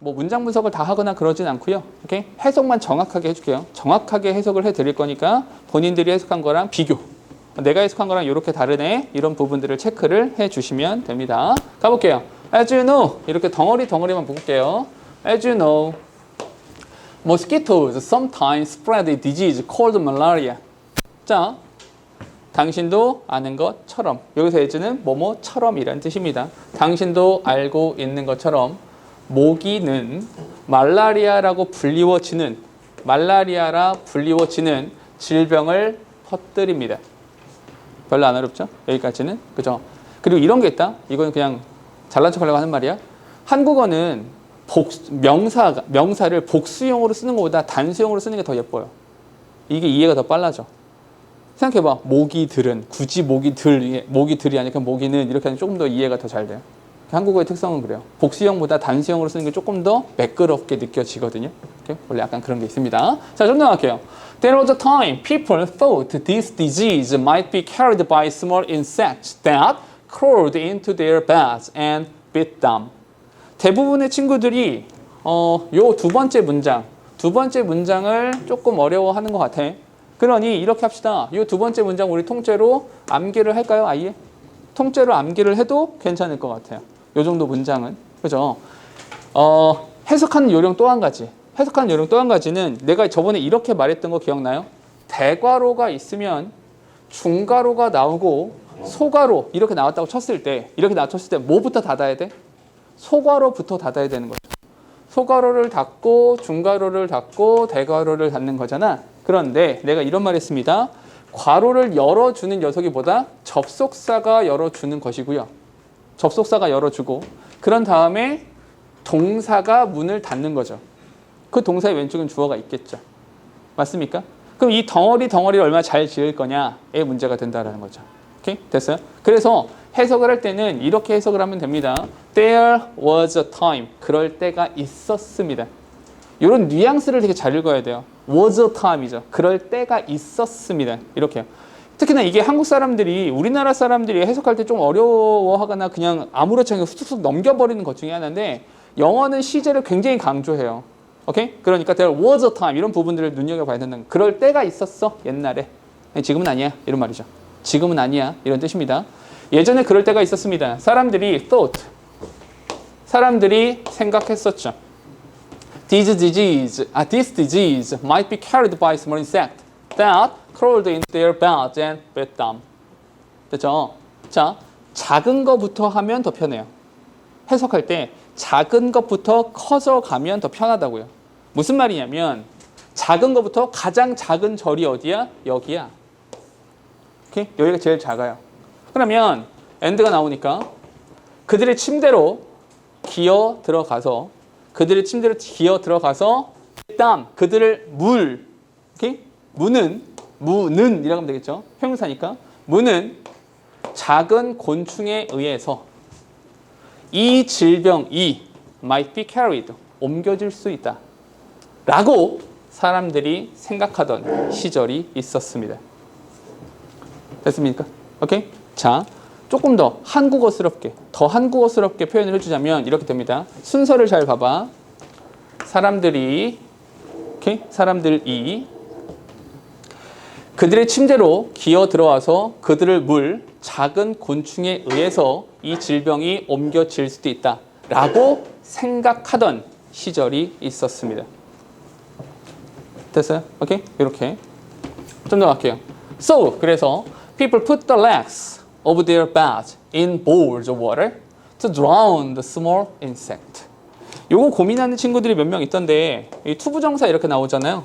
뭐 문장 분석을 다 하거나 그러진 않고요. 오케이? 해석만 정확하게 해줄게요. 정확하게 해석을 해드릴 거니까 본인들이 해석한 거랑 비교. 내가 해석한 거랑 이렇게 다르네. 이런 부분들을 체크를 해주시면 됩니다. 가볼게요. As you know 이렇게 덩어리 덩어리만 볼게요. As you know, mosquitoes sometimes spread a disease called malaria. 자, 당신도 아는 것처럼 여기서 as는 뭐뭐처럼이라는 뜻입니다. 당신도 알고 있는 것처럼 모기는 말라리아라고 불리워지는 말라리아라 불리워지는 질병을 퍼뜨립니다. 별로 안 어렵죠? 여기까지는 그죠? 그리고 이런 게 있다. 이건 그냥 잘난 척하려고 하는 말이야. 한국어는 복 명사 명사를 복수형으로 쓰는 것보다 단수형으로 쓰는 게 더 예뻐요. 이게 이해가 더 빨라져. 생각해봐. 모기들은 굳이 모기들 모기들이 아니라 모기는 이렇게 하면 조금 더 이해가 더 잘 돼요. 한국어의 특성은 그래요. 복수형보다 단수형으로 쓰는 게 조금 더 매끄럽게 느껴지거든요. 원래 약간 그런 게 있습니다. 자, 좀더 할게요. There was a time people thought this disease might be carried by small insects that crawled into their beds and bit them. 대부분의 친구들이 어, 요 두 번째 문장, 두 번째 문장을 조금 어려워하는 것 같아. 그러니 이렇게 합시다. 요두 번째 문장 우리 통째로 암기를 할까요, 아예? 통째로 암기를 해도 괜찮을 것 같아요. 요 정도 문장은 그죠? 어, 해석하는 요령 또 한 가지. 해석하는 요령 또 한 가지는 내가 저번에 이렇게 말했던 거 기억나요? 대괄호가 있으면 중괄호가 나오고 소괄호 이렇게 나왔다고 쳤을 때 이렇게 나왔을 때 뭐부터 닫아야 돼? 소괄호부터 닫아야 되는 거죠. 소괄호를 닫고 중괄호를 닫고 대괄호를 닫는 거잖아. 그런데 내가 이런 말 했습니다. 괄호를 열어주는 녀석이보다 접속사가 열어주는 것이고요. 접속사가 열어주고 그런 다음에 동사가 문을 닫는 거죠. 그 동사의 왼쪽은 주어가 있겠죠. 맞습니까? 그럼 이 덩어리 덩어리를 얼마나 잘 지을 거냐에 문제가 된다라는 거죠. 오케이? 됐어요? 그래서 해석을 할 때는 이렇게 해석을 하면 됩니다. There was a time. 그럴 때가 있었습니다. 이런 뉘앙스를 되게 잘 읽어야 돼요. was a time이죠. 그럴 때가 있었습니다. 이렇게요. 특히나 이게 한국 사람들이 우리나라 사람들이 해석할 때 좀 어려워하거나 그냥 아무렇지 않게 훅훅 넘겨버리는 것 중에 하나인데 영어는 시제를 굉장히 강조해요. 오케이? 그러니까 there was a time 이런 부분들을 눈여겨봐야 거. 그럴 때가 있었어 옛날에. 아니, 지금은 아니야 이런 말이죠. 지금은 아니야 이런 뜻입니다. 예전에 그럴 때가 있었습니다. 사람들이 thought 사람들이 생각했었죠. This disease, 아, this disease might be carried by small insect that crawled into their beds and bit them. 됐죠? 자, 작은 거부터 하면 더 편해요. 해석할 때 작은 것부터 커져 가면 더 편하다고요. 무슨 말이냐면 작은 것부터 가장 작은 절이 어디야? 여기야. 오케이? 여기가 제일 작아요. 그러면 엔드가 나오니까 그들의 침대로 기어 들어가서 그들의 침대로 기어 들어가서 땀 그들을 물 오케이? 무는 무는 이라고 하면 되겠죠. 형용사니까 무는 작은 곤충에 의해서 이 질병이 might be carried 옮겨질 수 있다. 라고 사람들이 생각하던 시절이 있었습니다. 됐습니까? 오케이? 자, 조금 더 한국어스럽게, 더 한국어스럽게 표현을 해주자면 이렇게 됩니다. 순서를 잘 봐봐. 사람들이, 오케이? 사람들이 그들의 침대로 기어 들어와서 그들을 물 작은 곤충에 의해서 이 질병이 옮겨질 수도 있다. 라고 생각하던 시절이 있었습니다. 됐어요? 오케이? 이렇게. 좀 더 갈게요. So, 그래서 people put the legs of their beds in bowls of water to drown the small insect. 요거 고민하는 친구들이 몇 명 있던데 이 투부정사 이렇게 나오잖아요.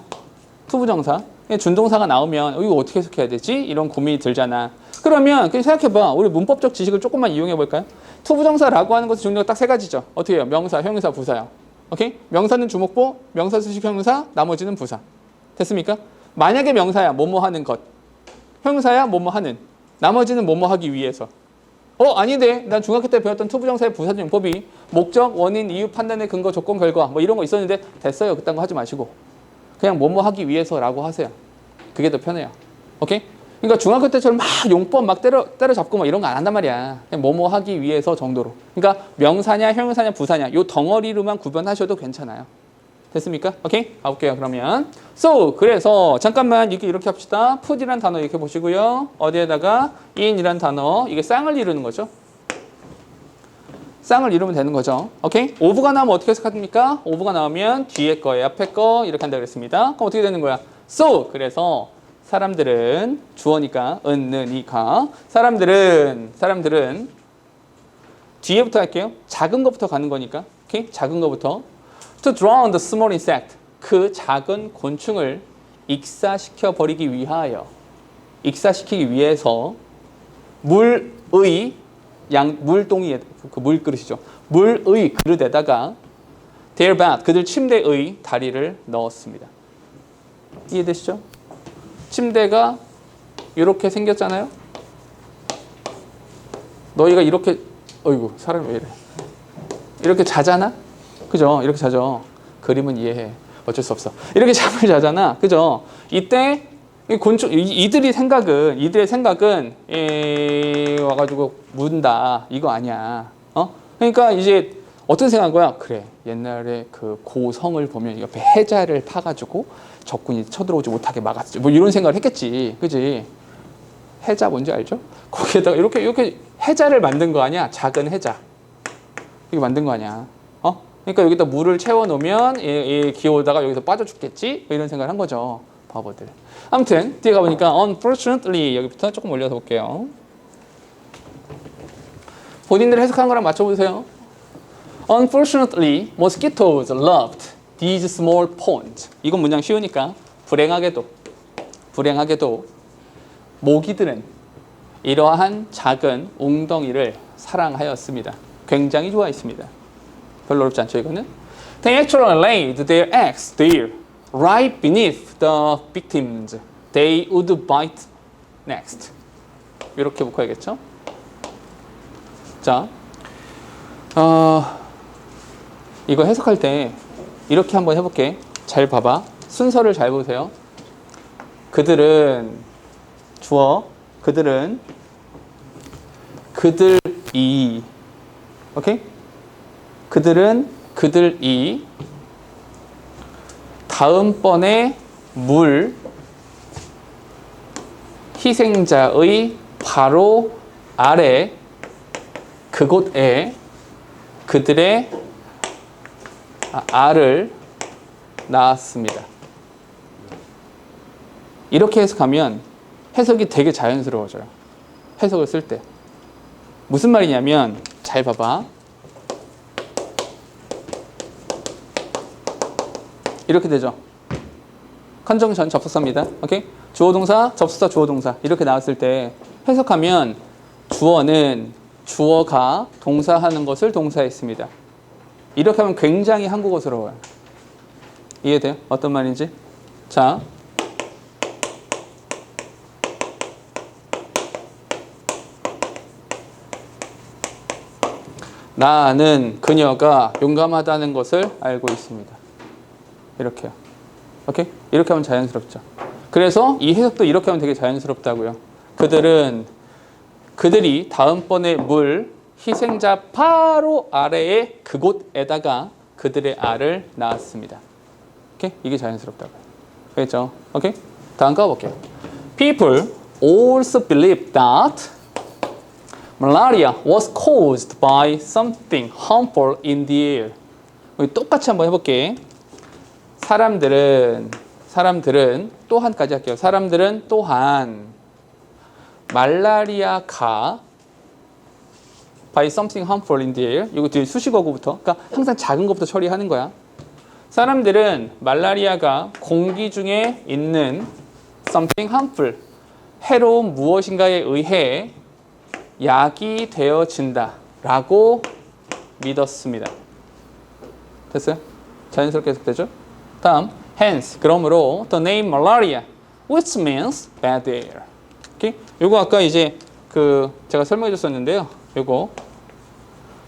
투부정사. 준동사가 나오면 어, 이거 어떻게 해석해야 되지? 이런 고민이 들잖아. 그러면 그냥 생각해봐. 우리 문법적 지식을 조금만 이용해 볼까요? 투부정사라고 하는 것의 종류가 딱 세 가지죠. 어떻게 해요? 명사, 형용사, 부사요. 오케이? 명사는 주목보, 명사 수식 형용사, 나머지는 부사. 됐습니까? 만약에 명사야, 뭐뭐 하는 것. 형용사야, 뭐뭐 하는. 나머지는 뭐뭐 하기 위해서. 어, 아닌데. 난 중학교 때 배웠던 투부정사의 부사적 용법이 목적, 원인, 이유, 판단의 근거, 조건, 결과 뭐 이런 거 있었는데 됐어요. 그딴 거 하지 마시고. 그냥 뭐뭐 하기 위해서라고 하세요. 그게 더 편해요. 오케이? 그러니까 중학교 때처럼 막 용법 막 때려 때려잡고 막 이런 거 안 한단 말이야. 그냥 뭐뭐 하기 위해서 정도로. 그러니까 명사냐 형용사냐 부사냐 요 덩어리로만 구분하셔도 괜찮아요. 됐습니까? 오케이 가볼게요 그러면 so 그래서 잠깐만 이렇게 이렇게 합시다 put이란 단어 이렇게 보시고요 어디에다가 in이란 단어 이게 쌍을 이루는 거죠 쌍을 이루면 되는 거죠. 오케이? 오브가 나오면 어떻게 해석합니까? 오브가 나오면 뒤에 거 앞에 거 이렇게 한다 그랬습니다. 그럼 어떻게 되는 거야? So 그래서 사람들은 주어니까 은는 이가. 사람들은 사람들은 뒤에부터 할게요. 작은 것부터 가는 거니까. 오케이? 작은 것부터. To drown the small insect. 그 작은 곤충을 익사시켜 버리기 위하여 익사시키기 위해서 물의 양 물동이 그 물그릇이죠. 물의 그릇에다가 their bed 그들 침대의 다리를 넣었습니다. 이해되시죠? 침대가 이렇게 생겼잖아요. 너희가 이렇게 어이구 사람이 왜 이래? 이렇게 자잖아. 그죠? 이렇게 자죠. 그림은 이해해. 어쩔 수 없어. 이렇게 잠을 자잖아. 그죠? 이때 이 곤충 이- 이들이 생각은 이들의 생각은 에, 와가지고 문다 이거 아니야. 어? 그러니까 이제 어떤 생각한 거야? 그래 옛날에 그 고성을 보면 옆에 해자를 파가지고 적군이 쳐들어오지 못하게 막았지. 뭐 이런 생각을 했겠지. 그지? 해자 뭔지 알죠? 거기에다가 이렇게 이렇게 해자를 만든 거 아니야? 작은 해자. 이거 만든 거 아니야? 어? 그러니까 여기다 물을 채워 놓으면 이, 이 기어오다가 여기서 빠져 죽겠지? 뭐 이런 생각을 한 거죠. 바보들. 아무튼 뒤에 가보니까 unfortunately 여기부터 조금 올려서 볼게요. 본인들이 해석한 거랑 맞춰보세요. Unfortunately, mosquitoes loved these small ponds. 이건 문장 쉬우니까 불행하게도 불행하게도 모기들은 이러한 작은 웅덩이를 사랑하였습니다. 굉장히 좋아했습니다. 별로 어렵지 않죠, 이거는? They actually laid their eggs there, right beneath the victims. They would bite next. 이렇게 묶어야겠죠? 자, 어, 이거 해석할 때 이렇게 한번 해볼게. 잘 봐봐. 순서를 잘 보세요. 그들은 주어, 그들은 그들이 오케이? 그들은 그들이 다음번에 물 희생자의 바로 아래 그곳에 그들의 아- 알을 낳았습니다. 이렇게 해석하면 해석이 되게 자연스러워져요. 해석을 쓸 때. 무슨 말이냐면 잘 봐봐. 이렇게 되죠. 컨정션 접속사입니다. 오케이? 주어 동사, 접속사, 주어 동사 이렇게 나왔을 때 해석하면 주어는 주어가 동사하는 것을 동사했습니다. 이렇게 하면 굉장히 한국어스러워요. 이해돼요? 어떤 말인지? 자, 나는 그녀가 용감하다는 것을 알고 있습니다. 이렇게요. 오케이? 이렇게 하면 자연스럽죠. 그래서 이 해석도 이렇게 하면 되게 자연스럽다고요. 그들은 그들이 다음번에 물 희생자 바로 아래에 그곳에다가 그들의 알을 낳았습니다. 오케이? 이게 자연스럽다고요. 알겠죠? 오케이? 다음 거 볼게요. People also believe that malaria was caused by something harmful in the air. 똑같이 한번 해볼게. 사람들은 사람들은 또한까지 할게요. 사람들은 또한 말라리아가 by something harmful in the air. 이거 뒤에 수식어구부터. 그러니까 항상 작은 것부터 처리하는 거야. 사람들은 말라리아가 공기 중에 있는 something harmful 해로운 무엇인가에 의해 약이 되어진다 라고 믿었습니다. 됐어요? 자연스럽게 해석되죠? 다음, hence 그러므로 the name malaria, which means bad air. 오케이? 요거 아까 이제 그 제가 설명해 줬었는데요. 요거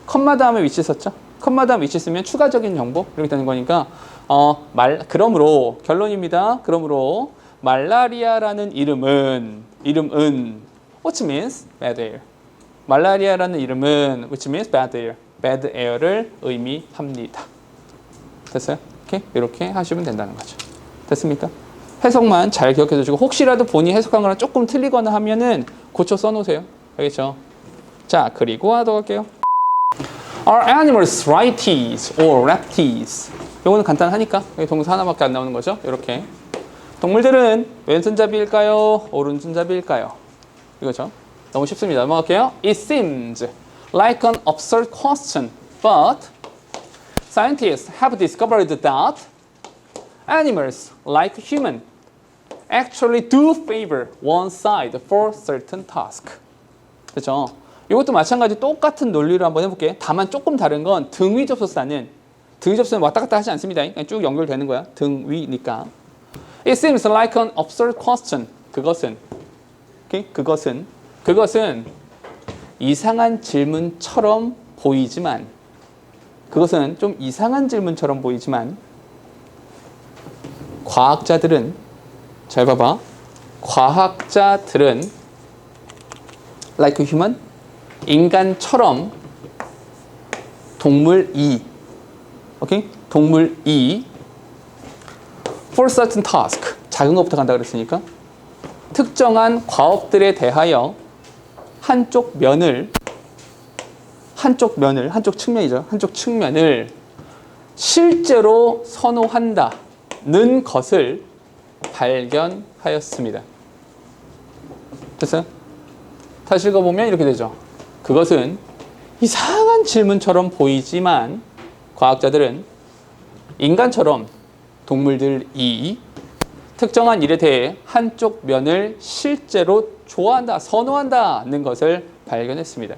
컴마 다음에 위치 썼죠? 컴마 다음 위치 쓰면 추가적인 정보 이렇게 되는 거니까 어 말 그러므로 결론입니다. 그러므로 말라리아라는 이름은 이름은 which means bad air. 말라리아라는 이름은 which means bad air. bad air를 의미합니다. 됐어요? 이렇게 이렇게 하시면 된다는 거죠. 됐습니까? 해석만 잘 기억해 주시고 혹시라도 본인이 해석한 거랑 조금 틀리거나 하면은 고쳐 써 놓으세요. 알겠죠? 자, 그리고 하도록 할게요. Are animals righties or lefties? 이거는 간단하니까 여기 동사 하나밖에 안 나오는 거죠. 이렇게 동물들은 왼손잡이일까요? 오른손잡이일까요? 이거죠. 너무 쉽습니다. 넘어갈게요. It seems like an absurd question, but scientists have discovered that animals, like human, actually do favor one side for certain task. 그렇죠? 이것도 마찬가지 똑같은 논리로 한번 해볼게. 다만 조금 다른 건 등위 접속사는 등위 접속사는 왔다 갔다 하지 않습니다. 쭉 연결되는 거야. 등위니까. It seems like an absurd question. 그것은 오케이? 그것은 그것은 이상한 질문처럼 보이지만 그것은 좀 이상한 질문처럼 보이지만 과학자들은 잘 봐봐. 과학자들은 like a human? 인간처럼 동물 이. 오케이? 동물 이. For certain task. 작은 것부터 간다 그랬으니까. 특정한 과업들에 대하여 한쪽 면을 한쪽 면을 한쪽 측면이죠 한쪽 측면을 실제로 선호한다는 것을 발견하였습니다. 됐어요? 다시 읽어보면 이렇게 되죠. 그것은 이상한 질문처럼 보이지만 과학자들은 인간처럼 동물들이 특정한 일에 대해 한쪽 면을 실제로 좋아한다, 선호한다는 것을 발견했습니다.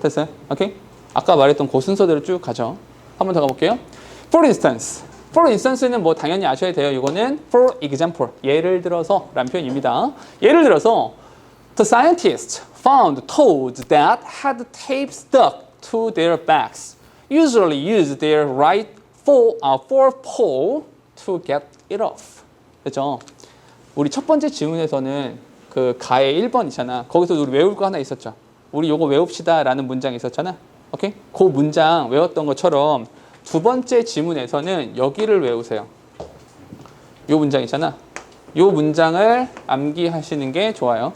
됐어요? 오케이? 아까 말했던 그 순서대로 쭉 가죠. 한 번 더 가볼게요. For instance. For instance는 뭐 당연히 아셔야 돼요. 이거는 for example. 예를 들어서 라는 표현입니다. 예를 들어서 The scientists found toads that had tape stuck to their backs. Usually use their right fore, uh, forepaw to get it off. 그렇죠? 우리 첫 번째 지문에서는 그 가의 1번 있잖아. 거기서 우리 외울 거 하나 있었죠. 우리 요거 외웁시다 라는 문장이 있었잖아. 오케이? 그 문장 외웠던 것처럼 두 번째 지문에서는 여기를 외우세요. 요 문장 있잖아. 요 문장을 암기하시는 게 좋아요.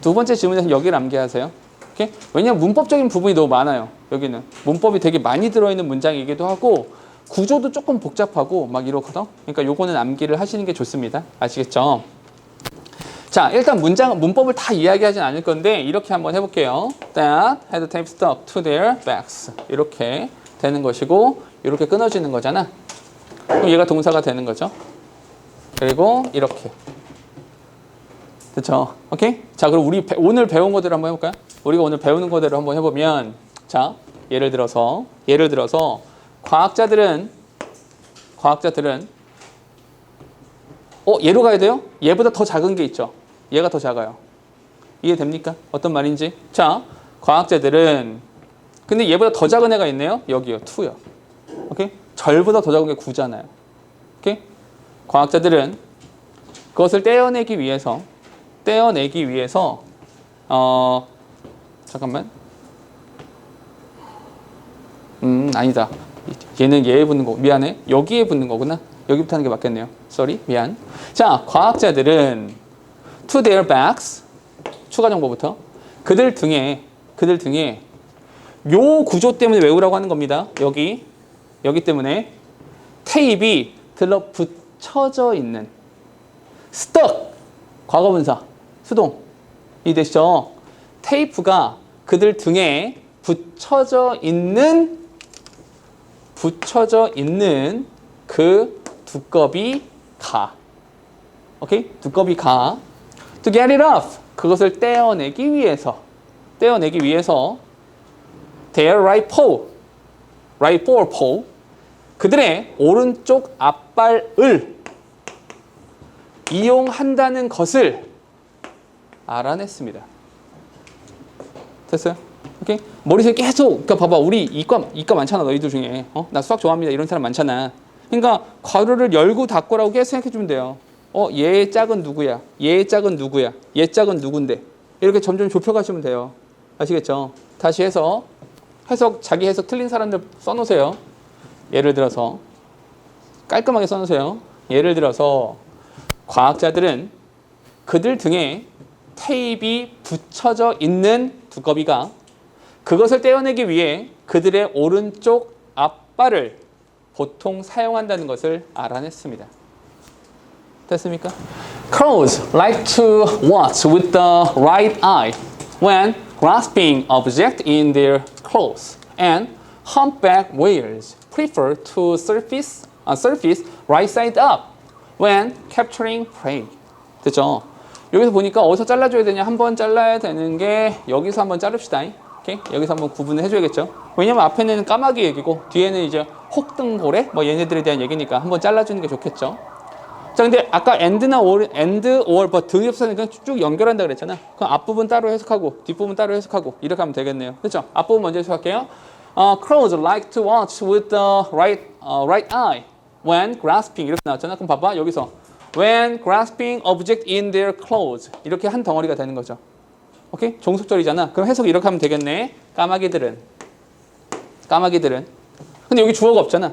두 번째 질문에서 여기를 암기하세요. 오케이? 왜냐면 문법적인 부분이 너무 많아요. 여기는 문법이 되게 많이 들어있는 문장이기도 하고 구조도 조금 복잡하고 막 이렇거든. 그러니까 요거는 암기를 하시는 게 좋습니다. 아시겠죠? 자, 일단 문장 문법을 다 이야기하진 않을 건데 이렇게 한번 해볼게요. That had tape stuck to their backs 이렇게 되는 것이고 이렇게 끊어지는 거잖아. 그럼 얘가 동사가 되는 거죠. 그리고 이렇게 그렇죠. 오케이? 자, 그럼 우리 배- 오늘 배운 거대로 한번 해볼까요? 우리가 오늘 배우는 거대로 한번 해보면 자, 예를 들어서 예를 들어서 과학자들은 과학자들은 어 얘로 가야 돼요? 얘보다 더 작은 게 있죠. 얘가 더 작아요. 이해됩니까? 어떤 말인지? 자, 과학자들은 근데 얘보다 더 작은 애가 있네요. 여기요, 2요. 오케이? 절보다 더 작은 게 9잖아요. 오케이? 과학자들은 그것을 떼어내기 위해서 떼어내기 위해서 어 잠깐만 음 아니다 얘는 얘에 붙는 거 미안해 여기에 붙는 거구나 여기부터 하는 게 맞겠네요 sorry 미안 자 과학자들은 to their backs 추가 정보부터 그들 등에 그들 등에 요 구조 때문에 외우라고 하는 겁니다 여기 여기 때문에 테이프 들러 붙여져 있는 stuck 과거분사 수동 이 되시죠? 테이프가 그들 등에 붙여져 있는 붙여져 있는 그 두꺼비 가. 오케이? 두꺼비 가. To get it off. 그것을 떼어내기 위해서 떼어내기 위해서 their right paw, right forepaw 그들의 오른쪽 앞발을 이용한다는 것을 알아냈습니다. 됐어요? 오케이? 머릿속에 계속, 그러니까 봐봐, 우리 이과, 이과 많잖아, 너희들 중에. 어? 나 수학 좋아합니다. 이런 사람 많잖아. 그러니까 괄호를 열고 닫고라고 계속 생각해 주면 돼요. 어, 얘의 짝은 누구야? 얘의 짝은 누구야? 얘 짝은 누군데? 이렇게 점점 좁혀가시면 돼요. 아시겠죠? 다시 해서 해석 자기 해석 틀린 사람들 써놓으세요. 예를 들어서 깔끔하게 써놓으세요. 예를 들어서 과학자들은 그들 등에 테이프이 붙여져 있는 두꺼비가 그것을 떼어내기 위해 그들의 오른쪽 앞발을 보통 사용한다는 것을 알아냈습니다. 됐습니까? Crows like to watch with the right eye when grasping object in their claws, and humpback whales prefer to surface, uh, surface right side up when capturing prey. 됐죠? 여기서 보니까 어디서 잘라줘야 되냐? 한 번 잘라야 되는 게 여기서 한번 자릅시다. 오케이? 여기서 한번 구분을 해줘야겠죠? 왜냐면 앞에는 까마귀 얘기고 뒤에는 이제 혹등고래 뭐 얘네들에 대한 얘기니까 한번 잘라주는 게 좋겠죠? 자, 근데 아까 end나 or, end, or, but 등이 없으니까 쭉 연결한다 그랬잖아. 그럼 앞부분 따로 해석하고 뒷부분 따로 해석하고 이렇게 하면 되겠네요. 그렇죠? 앞부분 먼저 해석할게요. 어, crows like to watch with the right, uh, right eye when grasping 이렇게 나왔잖아. 그럼 봐봐 여기서 when grasping object in their claws 이렇게 한 덩어리가 되는 거죠. 오케이? 종속절이잖아. 그럼 해석 이렇게 하면 되겠네. 까마귀들은 까마귀들은 근데 여기 주어가 없잖아.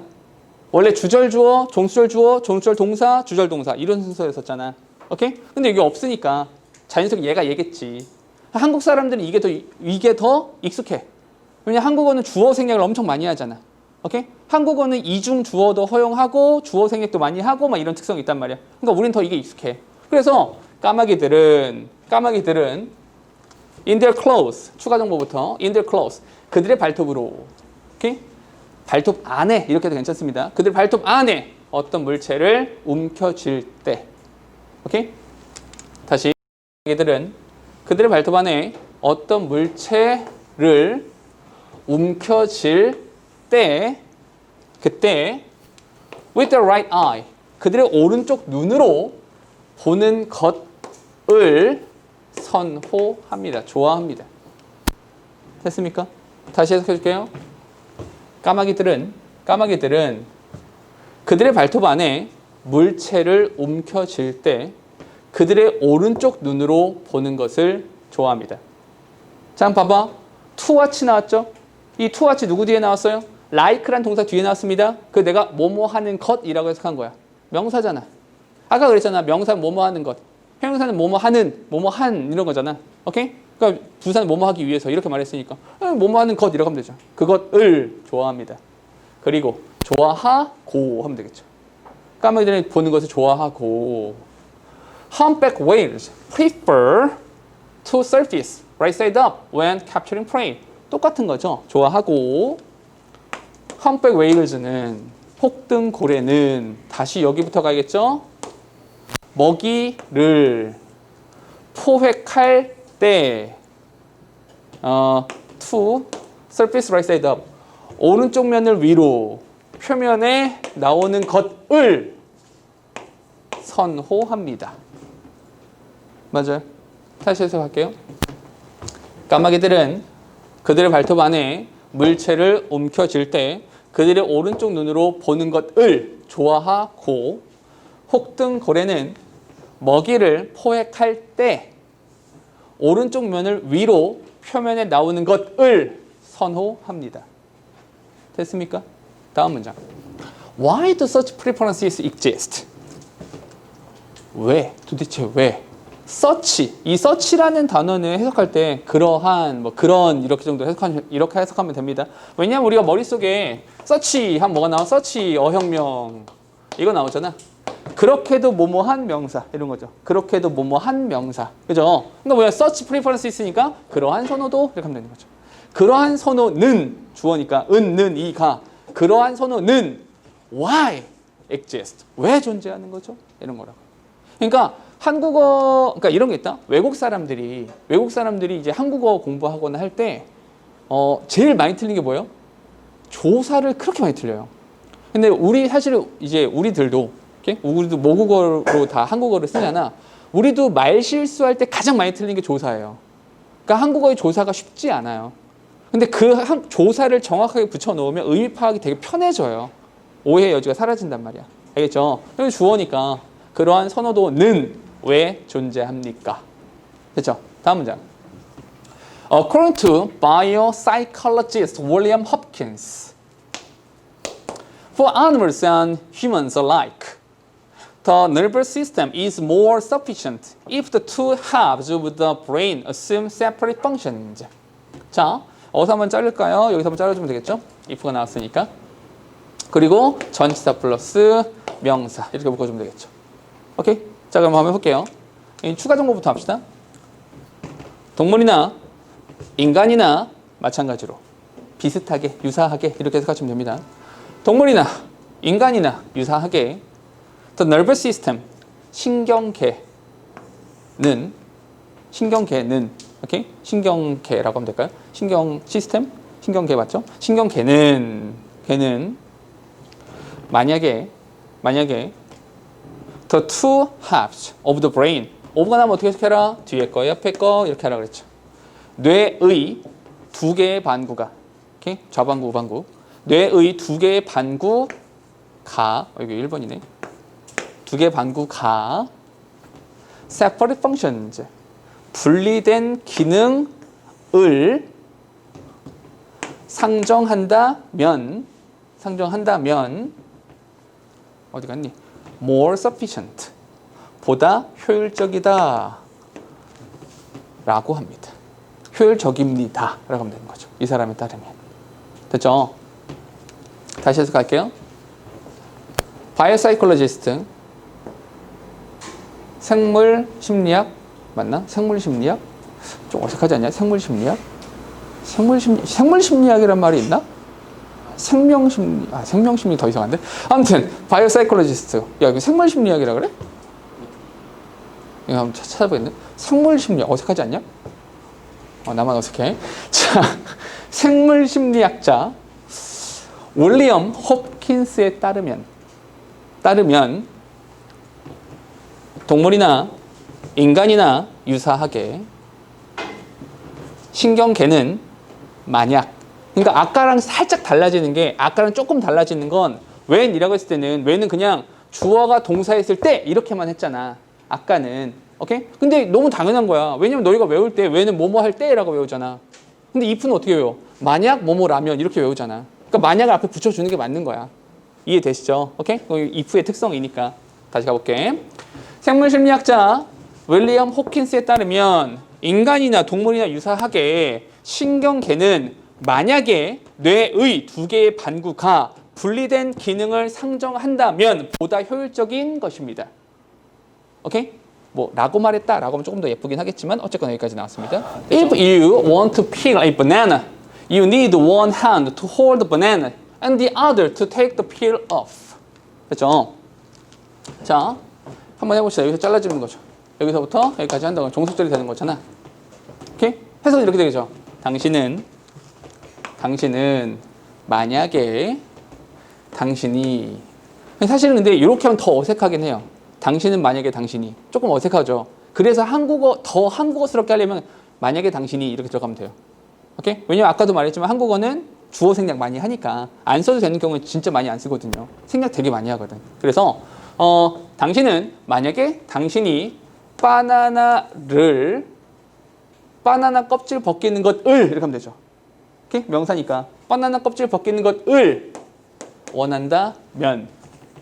원래 주절 주어, 종수절 주어, 종수절 동사, 주절 동사 이런 순서였었잖아. 오케이? 근데 여기 없으니까 자연스럽게 얘가 얘겠지. 한국 사람들은 이게 더 이게 더 익숙해. 왜냐 한국어는 주어 생략을 엄청 많이 하잖아. 오케이? 한국어는 이중 주어도 허용하고 주어 생략도 많이 하고 막 이런 특성이 있단 말이야. 그러니까 우리는 더 이게 익숙해. 그래서 까마귀들은 까마귀들은 in their clothes 추가 정보부터 in their clothes 그들의 발톱으로 오케이? 발톱 안에 이렇게 해도 괜찮습니다. 그들 발톱 안에 어떤 물체를 움켜쥘 때, 오케이? 다시 이들은 그들의 발톱 안에 어떤 물체를 움켜쥘 때, 그때 with the right eye 그들의 오른쪽 눈으로 보는 것을 선호합니다. 좋아합니다. 됐습니까? 다시 해석해 줄게요. 까마귀들은 까마귀들은 그들의 발톱 안에 물체를 움켜쥘 때 그들의 오른쪽 눈으로 보는 것을 좋아합니다. 자, 봐봐. 투와치 나왔죠? 이 투와치 누구 뒤에 나왔어요? like란 동사 뒤에 나왔습니다. 그 내가 뭐뭐 하는 것이라고 해석한 거야. 명사잖아. 아까 그랬잖아. 명사 뭐뭐 하는 것. 형용사는 뭐뭐 하는, 뭐뭐 한 이런 거잖아. 오케이? 그러니까 부사는 뭐뭐 하기 위해서 이렇게 말했으니까 에, 뭐뭐 하는 것 이라고 하면 되죠. 그것을 좋아합니다. 그리고 좋아하고 하면 되겠죠. 까마귀들이 보는 것을 좋아하고 humpback whales prefer to surface right side up when capturing prey. 똑같은 거죠. 좋아하고 humpback whales는 혹등 고래는 다시 여기부터 가겠죠. 먹이를 포획할 때 어, to surface right side up 오른쪽 면을 위로 표면에 나오는 것을 선호합니다. 맞아요. 다시 해석할게요. 까마귀들은 그들의 발톱 안에 물체를 움켜쥘 때 그들의 오른쪽 눈으로 보는 것을 좋아하고 혹등 고래는 먹이를 포획할 때 오른쪽 면을 위로 표면에 나오는 것을 선호합니다. 됐습니까? 다음 문장. Why do such preferences exist? 왜? 도대체 왜? such 이 such라는 단어는 해석할 때 그러한 뭐 그런 이렇게 정도 해석하면 이렇게 해석하면 됩니다. 왜냐하면 우리가 머릿속에 such 하면 뭐가 나와? such 어혁명 이거 나오잖아. 그렇게도 뭐뭐한 명사 이런 거죠. 그렇게도 뭐뭐한 명사. 그죠? 그러니까 뭐야? such preference 있으니까 그러한 선호도 이렇게 하면 되는 거죠. 그러한 선호는 주어니까 은 는 이가 그러한 선호는 why exist 왜 존재하는 거죠? 이런 거라고. 그러니까 한국어 그러니까 이런 게 있다. 외국 사람들이 외국 사람들이 이제 한국어 공부하거나 할 때 어, 제일 많이 틀린 게 뭐예요? 조사를 그렇게 많이 틀려요. 근데 우리 사실 이제 우리들도 이렇게 우리도 모국어로 다 한국어를 쓰잖아. 우리도 말 실수할 때 가장 많이 틀린 게 조사예요. 그러니까 한국어의 조사가 쉽지 않아요. 근데 그 한- 조사를 정확하게 붙여 놓으면 의미 파악이 되게 편해져요. 오해 여지가 사라진단 말이야. 알겠죠? 여기 주어니까 그러한 선호도는 왜 존재합니까? 됐죠? 다음 문장. According to biopsychologist William Hopkins, for animals and humans alike, the nervous system is more sufficient if the two halves of the brain assume separate functions. 자, 어디서 한번 자를까요? 여기서 한번 잘라주면 되겠죠? if가 나왔으니까. 그리고 전치사 플러스 명사 이렇게 묶어주면 되겠죠. 오케이? 자, 그럼 한번 해볼게요. 이 추가 정보부터 합시다. 동물이나 인간이나 마찬가지로 비슷하게 유사하게 이렇게 해석하시면 됩니다. 동물이나 인간이나 유사하게 the nervous system 신경계는 신경계는 오케이 신경계라고 하면 될까요? 신경 시스템 신경계 맞죠? 신경계는 걔는 만약에 만약에 the two halves of the brain of가 나면 어떻게 해석해라? 뒤에 거 옆에 거 이렇게 하라 그랬죠. 뇌의 두 개의 반구가 오케이? 좌반구 우반구 뇌의 두 개의 반구가 어, 여기 1번이네 두 개의 반구가 separate functions 분리된 기능을 상정한다면 상정한다면 어디 갔니? more sufficient 보다 효율적이다 라고 합니다. 효율적입니다. 라고 하면 되는 거죠. 이 사람에 따르면. 됐죠? 다시 해석할게요. 바이오사이콜로지스트 생물 심리학 맞나? 생물 심리학? 좀 어색하지 않냐? 생물 심리학? 생물 심리 생물 심리학이란 말이 있나? 생명 심리 아 생명 심리 더 이상한데? 아무튼 바이오 사이콜로지스트 야 이거 생물 심리학이라 그래? 이거 한번 찾- 찾아보겠네. 생물 심리학 어색하지 않냐? 어, 나만 어색해. 자, 생물 심리학자 윌리엄 홉킨스에 따르면 따르면 동물이나 인간이나 유사하게 신경계는 만약 그러니까 아까랑 살짝 달라지는 게 아까랑 조금 달라지는 건 when이라고 했을 때는 when은 그냥 주어가 동사했을 때 이렇게만 했잖아. 아까는 오케이? 근데 너무 당연한 거야. 왜냐면 너희가 외울 때 when은 뭐뭐 할 때라고 외우잖아. 근데 if는 어떻게 외워? 만약 뭐뭐라면 이렇게 외우잖아. 그러니까 만약을 앞에 붙여주는 게 맞는 거야. 이해되시죠? 오케이? 그 if의 특성이니까 다시 가볼게. 생물 심리학자 윌리엄 호킨스에 따르면 인간이나 동물이나 유사하게 신경계는 만약에 뇌의 두 개의 반구가 분리된 기능을 상정한다면 보다 효율적인 것입니다. 오케이? 뭐 라고 말했다 라고 하면 조금 더 예쁘긴 하겠지만 어쨌거나 여기까지 나왔습니다. If you want to peel a banana, you need one hand to hold the banana and the other to take the peel off. 됐죠? 자, 한번 해봅시다. 여기서 잘라주는 거죠. 여기서부터 여기까지 한다고 종속절이 되는 거잖아. 오케이? 해석은 이렇게 되겠죠. 당신은 당신은 만약에 당신이 사실은 근데 이렇게 하면 더 어색하긴 해요. 당신은 만약에 당신이 조금 어색하죠. 그래서 한국어 더 한국어스럽게 하려면 만약에 당신이 이렇게 들어가면 돼요. 오케이? 왜냐면 아까도 말했지만 한국어는 주어 생략 많이 하니까 안 써도 되는 경우는 진짜 많이 안 쓰거든요. 생략 되게 많이 하거든. 그래서 어, 당신은 만약에 당신이 바나나를 바나나 껍질 벗기는 것을 이렇게 하면 되죠. 오케이? 명사니까 바나나 껍질 벗기는 것을 원한다면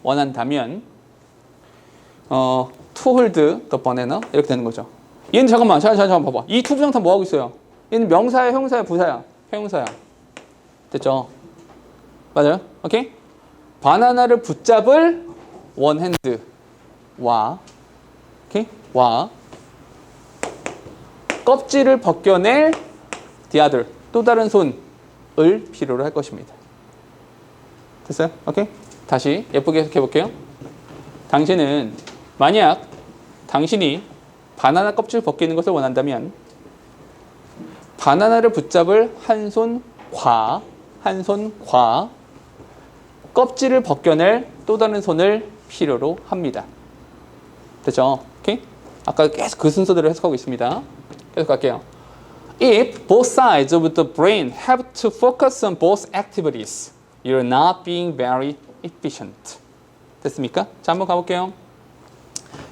원한다면 어, to hold the banana 이렇게 되는 거죠. 얘는 잠깐만, 잠깐, 잠깐, 잠깐 봐봐. 이 to 부정사 뭐 하고 있어요? 얘는 명사야, 형사야, 부사야? 형용사야. 됐죠? 맞아요? 오케이? 바나나를 붙잡을 원 핸드와 오케이? 와 껍질을 벗겨낼 other 또 다른 손을 필요로 할 것입니다. 됐어요? 오케이? 다시 예쁘게 해석해 볼게요. 당신은 만약 당신이 바나나 껍질 벗기는 것을 원한다면 바나나를 붙잡을 한 손 과 한 손 과 껍질을 벗겨낼 또 다른 손을 필요로 합니다. 됐죠? 오케이? 아까 계속 그 순서대로 해석하고 있습니다. 계속 갈게요. If both sides of the brain have to focus on both activities, you're not being very efficient. 됐습니까? 자, 한번 가볼게요.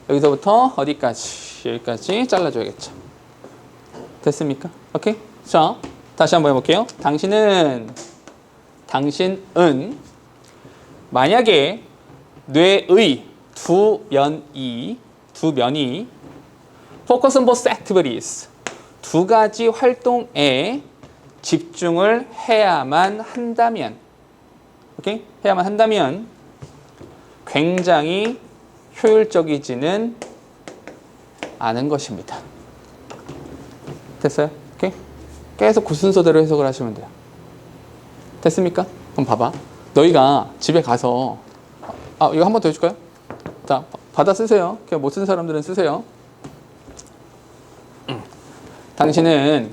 여기서부터 어디까지? 여기까지 잘라줘야겠죠. 됐습니까? 오케이? 자, 다시 한번 해볼게요. 당신은, 당신은 만약에 뇌의 두 면이, 두 면이 focus on both activities, 두 가지 활동에 집중을 해야만 한다면, 오케이? 해야만 한다면 굉장히 효율적이지는 않은 것입니다. 됐어요? 계속 그 순서대로 해석을 하시면 돼요. 됐습니까? 그럼 봐봐. 너희가 집에 가서 아 이거 한 번 더 해줄까요? 자 받아 쓰세요. 그냥 못 쓴 사람들은 쓰세요. 음. 당신은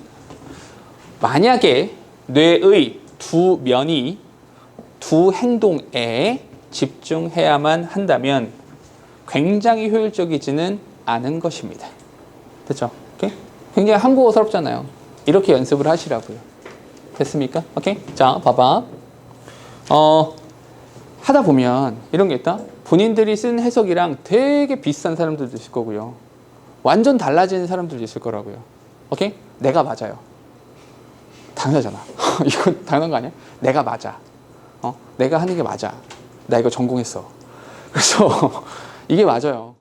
만약에 뇌의 두 면이 두 행동에 집중해야만 한다면 굉장히 효율적이지는 않은 것입니다. 됐죠? 오케이? 굉장히 한국어스럽잖아요. 이렇게 연습을 하시라고요. 됐습니까? 오케이? 자, 봐봐. 어, 하다 보면 이런 게 있다. 본인들이 쓴 해석이랑 되게 비슷한 사람들도 있을 거고요. 완전 달라지는 사람들도 있을 거라고요. 오케이? 내가 맞아요. 당연하잖아. 이거 당연한 거 아니야? 내가 맞아. 어? 내가 하는 게 맞아. 나 이거 전공했어. 그래서 이게 맞아요.